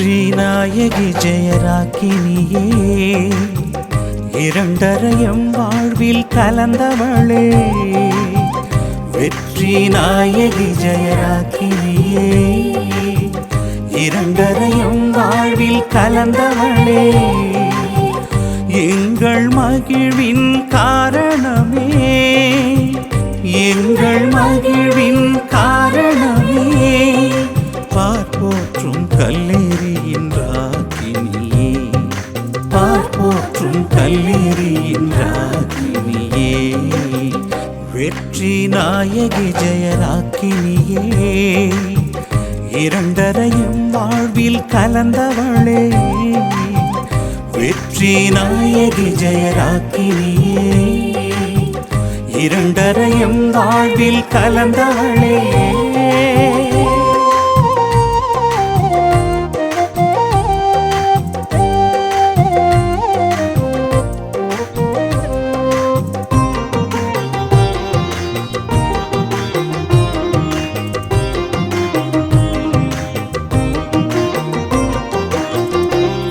ஸ்ரீநாயகி ஜெயராக்கினியே இரண்டரையும் வாழ்வில் கலந்தவளே. வெற்றி நாயகி ஜெயராக்கினியே இரண்டரையும் வாழ்வில் கலந்தவளே. எங்கள் மகிழ்வின் காரணமே எங்கள் மகிழ்வின் பார்ப்போற்றும் கல்லேறியின் வெற்றி நாயகி ஜெயராக்கினியே. இரண்டரையும் வாழ்வில் கலந்தவளே. வெற்றி நாயகி ஜெயராக்கினியே. இரண்டரையும் வாழ்வில் கலந்தவளே.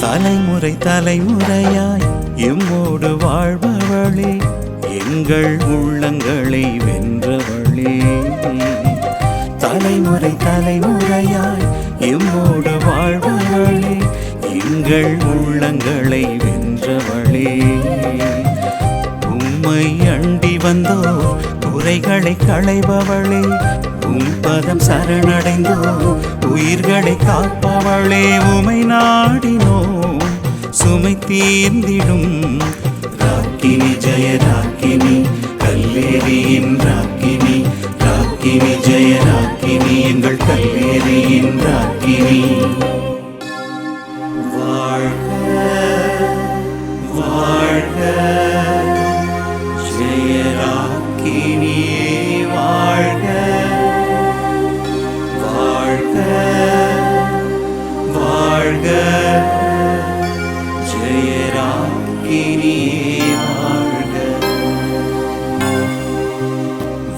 தலைமுறை தலைமுறையாய் எம்மோடு வாழ்பவளே எங்கள் உள்ளங்களை வென்றவளே. தலைமுறை தலைமுறையாய் எம்மோடு வாழ்பவளே எங்கள் உள்ளங்களை வென்றவளே. உம்மை அண்டி வந்தோ குறைகளை களைபவளே உம் பதம் சரணடைந்தோ உயிர்களை காப்பவளே உமை நாடினோம் சுமை தீர்ந்திடும் ராக்கினி ஜெய ராக்கினி கல்லேரியின் ராக்கினி ராக்கினி ஜெய ராக்கினி எங்கள் கல்லேரியின் ராக்கினி.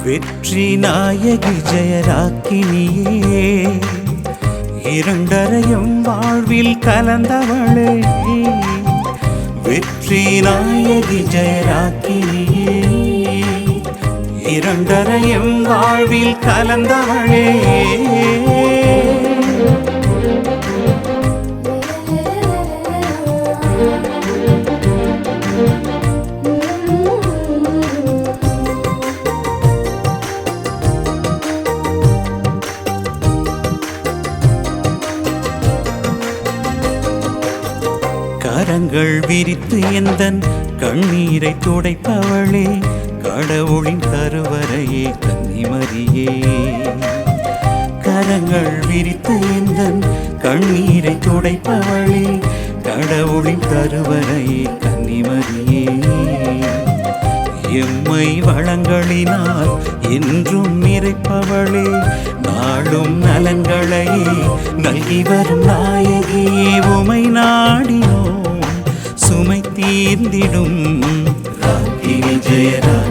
வெற்றி நாயகி ஜெயராக்கினியே. இரண்டரையும் வாழ்வில் கலந்தவளே. வெற்றி நாயகி ஜெயராக்கினியே. இரண்டரையும் வாழ்வில் கலந்தவளே. கரங்கள் விரித்து எந்தன் கண்ணீரை துடைப்பவளே கடவுளின் கருவறையே கன்னிமரியே கரங்கள் விரித்து எந்தன் கண்ணீரை துடைப்பவளே கடவுளின் கருவறையே கன்னிமரியே எம்மை வளங்களினால் என்றும் நிறைப்பவளே நாளும் நலன்களையே நல்கி வரும் நாயகியே உமை நாடினோ சுமை தீர்ந்திடும்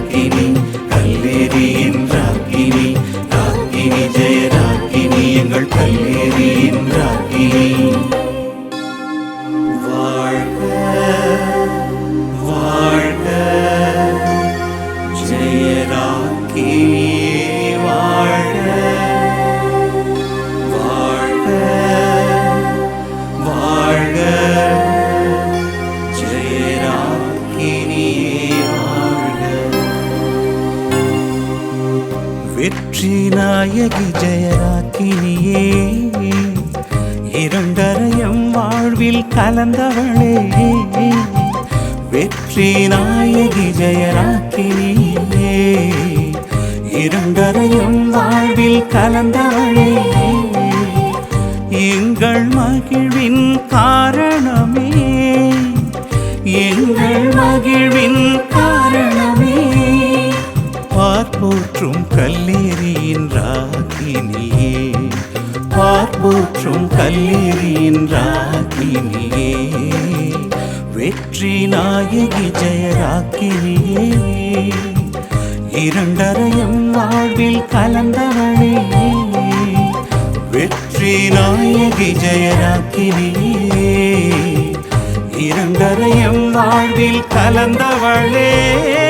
நாயகி ஜெயராக்கினியே. இரண்டரையம் வாழ்வில் கலந்தவளே. வெற்றி நாயகி ஜெயராக்கினியே. இரண்டரையும் வாழ்வில் கலந்தவளே. எங்கள் மகிழ்வின் காரணமே. எங்கள் மகிழ்வின் காரணமே. பார்ப்போற்றும் கல்வி போற்றும் கல்லீரியின் ராக்கினியே. வெற்றி நாயகி ஜெயராக்கினியே. இரண்டரையும் வாழ்வில் கலந்தவனே. வெற்றி நாயகி ஜெயராக்கினியே. இரண்டரையும் வாழ்வில் கலந்தவளே.